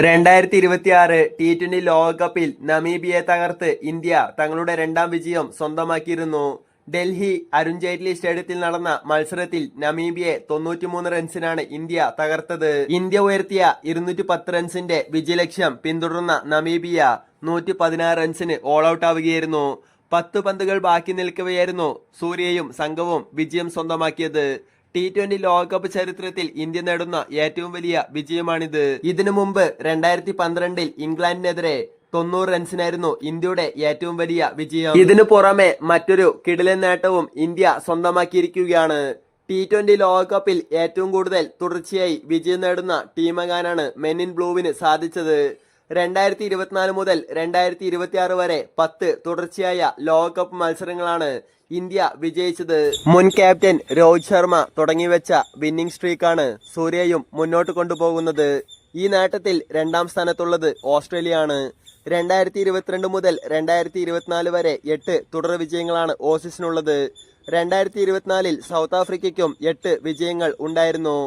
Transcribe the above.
രണ്ടായിരത്തി ഇരുപത്തി ആറ് ടി ട്വന്റി ലോകകപ്പിൽ നമീബിയെ തകർത്ത് ഇന്ത്യ തങ്ങളുടെ രണ്ടാം വിജയം സ്വന്തമാക്കിയിരുന്നു. ഡൽഹി അരുൺ ജെയ്റ്റ്ലി സ്റ്റേഡിയത്തിൽ നടന്ന മത്സരത്തിൽ നമീബിയെ തൊണ്ണൂറ്റിമൂന്ന് റൺസിനാണ് ഇന്ത്യ തകർത്തത്. ഇന്ത്യ ഉയർത്തിയ ഇരുന്നൂറ്റി പത്ത് റൺസിന്റെ വിജയലക്ഷ്യം പിന്തുടർന്ന നമീബിയ നൂറ്റി പതിനാറ് റൺസിന് ഓൾ ഔട്ട് ആവുകയായിരുന്നു. പത്ത് പന്തുകൾ ബാക്കി നിൽക്കവെയായിരുന്നു സൂര്യയും സംഘവും വിജയം സ്വന്തമാക്കിയത്. ടി ട്വന്റി ലോകകപ്പ് ചരിത്രത്തിൽ ഇന്ത്യ നേടുന്ന ഏറ്റവും വലിയ വിജയമാണിത്. ഇതിനു മുമ്പ് രണ്ടായിരത്തി പന്ത്രണ്ടിൽ ഇംഗ്ലണ്ടിനെതിരെ തൊണ്ണൂറ് റൺസിനായിരുന്നു ഇന്ത്യയുടെ ഏറ്റവും വലിയ വിജയം. ഇതിനു പുറമെ മറ്റൊരു കിടിലൻ നേട്ടവും ഇന്ത്യ സ്വന്തമാക്കിയിരിക്കുകയാണ്. ടി ട്വന്റി ലോകകപ്പിൽ ഏറ്റവും കൂടുതൽ തുടർച്ചയായി വിജയം നേടുന്ന ടീമകാനാണ് മെൻ ഇൻ ബ്ലൂവിന് സാധിച്ചത്. രണ്ടായിരത്തി ഇരുപത്തിനാല് മുതൽ രണ്ടായിരത്തി ഇരുപത്തിയാറ് വരെ പത്ത് തുടർച്ചയായ ലോകകപ്പ് മത്സരങ്ങളാണ് ഇന്ത്യ വിജയിച്ചത്. മുൻ ക്യാപ്റ്റൻ രോഹിത് ശർമ്മ തുടങ്ങിവെച്ച വിന്നിംഗ് സ്ട്രീക്കാണ് സൂര്യയും മുന്നോട്ട് കൊണ്ടുപോകുന്നത്. ഈ നേട്ടത്തിൽ രണ്ടാം സ്ഥാനത്തുള്ളത് ഓസ്ട്രേലിയയാണ്. രണ്ടായിരത്തി ഇരുപത്തിരണ്ട് മുതൽ രണ്ടായിരത്തി ഇരുപത്തിനാല് വരെ എട്ട് തുടർ വിജയങ്ങളാണ് ഓസീസിനുള്ളത്. രണ്ടായിരത്തി ഇരുപത്തിനാലിൽ സൗത്ത് ആഫ്രിക്കയ്ക്കും എട്ട് വിജയങ്ങൾ ഉണ്ടായിരുന്നു.